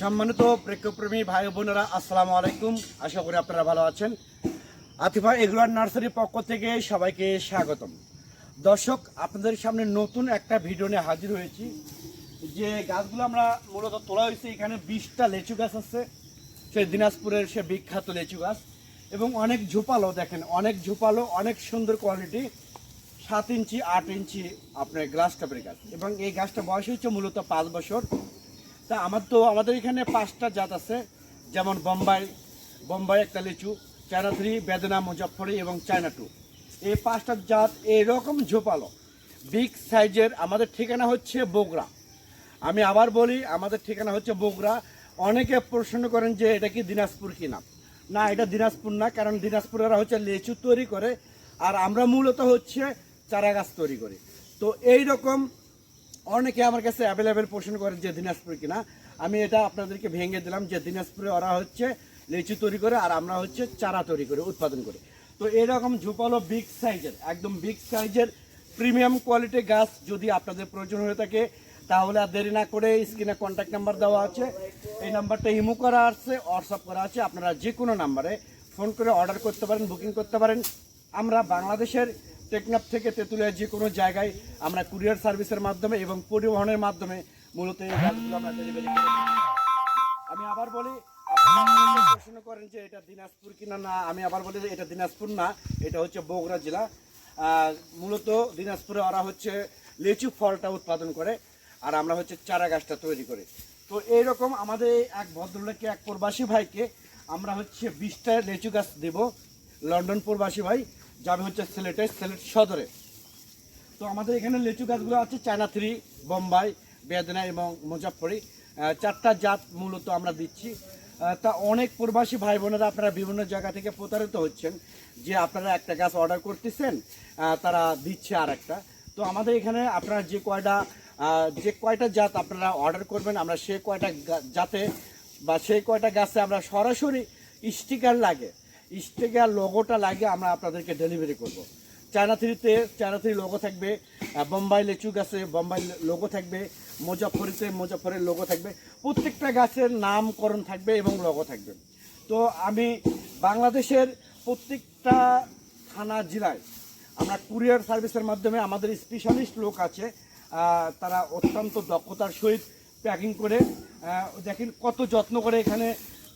সম্মানিত প্রেক্ষপ্রেমী ভাই বোনেরা, আসসালামু আলাইকুম। আশা করি আপনারা ভালো আছেন। আতিফা এগুলার নার্সারির পক্ষ থেকে সবাইকে স্বাগতম। দর্শক, আপনাদের সামনে নতুন একটা ভিডিও নিয়ে হাজির হয়েছি। যে গাছগুলো আমরা মূলত তোলা হয়েছে, এখানে বিশটা লেচু গাছ আছে। সে দিনাজপুরের সে বিখ্যাত লেচু গাছ। এবং অনেক ঝোপালো, দেখেন, অনেক ঝোপালো, অনেক সুন্দর কোয়ালিটি। সাত ইঞ্চি, আট ইঞ্চি আপনার গ্লাস টাপের গাছ। এবং এই গাছটা বয়স হচ্ছে মূলত পাঁচ বছর। তা আমার তো, আমাদের এখানে পাঁচটা জাত আছে। যেমন বোম্বাই বোম্বাই একটা লিচু চায়না থ্রি বেদনা, মুজফ্ফরি এবং চায়না টু এই পাঁচটা জাত এরকম ঝোপালো। বিগ সাইজের, আমাদের ঠিকানা হচ্ছে বগুড়া। আমি আবার বলি, আমাদের ঠিকানা হচ্ছে বগুড়া। অনেকে প্রশ্ন করেন যে এটা কি দিনাজপুর কিনা? না, এটা দিনাজপুর না, কারণ দিনাজপুরেরা হচ্ছে লেচু তৈরি করে, আর আমরা মূলত হচ্ছে চারা গাছ তৈরি করি। তো এই রকম অনেকে আমার কাছে অ্যাভেলেবেল প্রশ্ন করেন যে দিনাজপুর কিনা। আমি এটা আপনাদেরকে ভেঙে দিলাম যে দিনাজপুরে ওরা হচ্ছে লিচু তৈরি করে আর আমরা হচ্ছে চারা তৈরি করে, উৎপাদন করি। তো এরকম ঝোপালো বিগ সাইজের একদম বিগ সাইজের প্রিমিয়াম কোয়ালিটির গাছ যদি আপনাদের প্রয়োজন হয়ে থাকে, তাহলে আর দেরি না করে স্ক্রিনে কন্ট্যাক্ট নাম্বার দেওয়া আছে। এই নাম্বারটা ইমো করা আছে হোয়াটসঅ্যাপ করা আছে, আপনারা যে কোনো নাম্বারে ফোন করে অর্ডার করতে পারেন বুকিং করতে পারেন। আমরা বাংলাদেশের টেকনাফ থেকে তেঁতুলিয়া যে কোনো জায়গায় আমরা কুরিয়ার সার্ভিসের মাধ্যমে এবং পরিবহনের মাধ্যমে মূলত এই গাছগুলো আমরা ডেলিভারি আমি আবার বলি প্রশ্ন করেন যে এটা দিনাজপুর কিনা না, আমি আবার বলি এটা দিনাজপুর না, এটা হচ্ছে বগুড়া জেলা। মূলত দিনাজপুরে ওরা হচ্ছে লিচু ফলটা উৎপাদন করে, আর আমরা হচ্ছে চারা গাছটা তৈরি করি। তো এইরকম আমাদের এক ভদ্রলোককে এক প্রবাসী ভাইকে আমরা হচ্ছে বিশটা লিচু গাছ দেব। লন্ডন প্রবাসী ভাই যাবে হচ্ছে সিলেটে সিলেট সদরে। তো আমাদের এখানে লিচু গাছগুলো আছে চায়না থ্রি বোম্বাই, বেদনা এবং মুজাফরি চারটা জাত মূলত আমরা দিচ্ছি। তা অনেক প্রবাসী ভাই বোনেরা আপনারা বিভিন্ন জায়গা থেকে প্রতারিত হচ্ছেন যে আপনারা একটা গাছ অর্ডার করতেছেন তারা দিচ্ছে আর একটা তো আমাদের এখানে আপনারা যে কয়টা যে কয়টা জাত আপনারা অর্ডার করবেন, আমরা সে কয়টা জাতে বা সেই কয়টা গাছে আমরা সরাসরি স্টিকার লাগে। স্টিকার লোগোটা লাগে আমরা আপনাদেরকে ডেলিভারি করব। চায়না থ্রিতে চায়না থ্রি লোগো থাকবে বোম্বাই লেচু গাছে বোম্বাই লোগো থাকবে মুজাফরিতে মুজাফরের লোগো থাকবে, প্রত্যেকটা গাছের নামকরণ থাকবে এবং লোগো থাকবে। তো আমি বাংলাদেশের প্রত্যেকটা থানা জেলায় আমরা কুরিয়ার সার্ভিসের মাধ্যমে আমাদের স্পেশালিস্ট লোক আছে তারা অত্যন্ত দক্ষতার সহিত প্যাকিং করে দেখেন কত যত্ন করে এখানে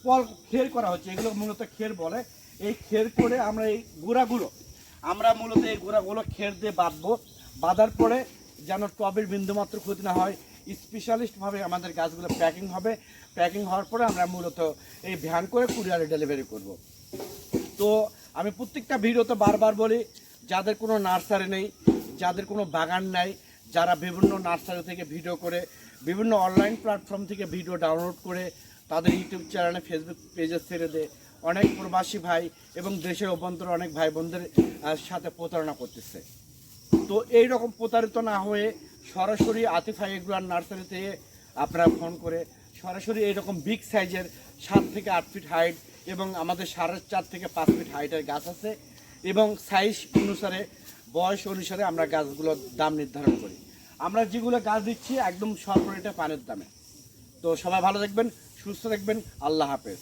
পল খের করা হচ্ছে। এগুলো মূলত খের বলে। এই খের করে আমরা এই গুঁড়াগুলো, আমরা মূলত এই গুঁড়াগুলো খের দিয়ে বাঁধবো। বাঁধার পরে যেন টবের বিন্দুমাত্র ক্ষতি না হয় স্পেশালিস্টভাবে আমাদের গাছগুলো প্যাকিং হবে। প্যাকিং হওয়ার পরে আমরা মূলত এই ভ্যান করে কুরিয়ারে ডেলিভারি করব। তো আমি প্রত্যেকটা ভিডিওতে বারবার বলি, যাদের কোনো নার্সারি নেই, যাদের কোনো বাগান নাই, যারা বিভিন্ন নার্সারি থেকে ভিডিও করে, বিভিন্ন অনলাইন প্ল্যাটফর্ম থেকে ভিডিও ডাউনলোড করে, তাদের ইউটিউব চ্যানেলে ফেসবুক পেজে ছেড়ে দেয় অনেক প্রবাসী ভাই এবং দেশের অভ্যন্তরে অনেক ভাই বোনদের সাথে প্রতারণা করতেছে। তো এই রকম প্রতারিত না হয়ে সরাসরি আতিফা এগুলার নার্সারিতে আপনারা ফোন করে সরাসরি এইরকম বিগ সাইজের সাত থেকে আট ফিট হাইট এবং আমাদের সাড়ে চার থেকে পাঁচ ফিট হাইটের গাছ আছে এবং সাইজ অনুসারে, বয়স অনুসারে আমরা গাছগুলোর দাম নির্ধারণ করি। আমরা যেগুলো গাছ দিচ্ছি একদম স্বল্প রেটে পানের দামে। তো সবাই ভালো থাকবেন, সুস্থ থাকবেন, আল্লাহ হাফেজ।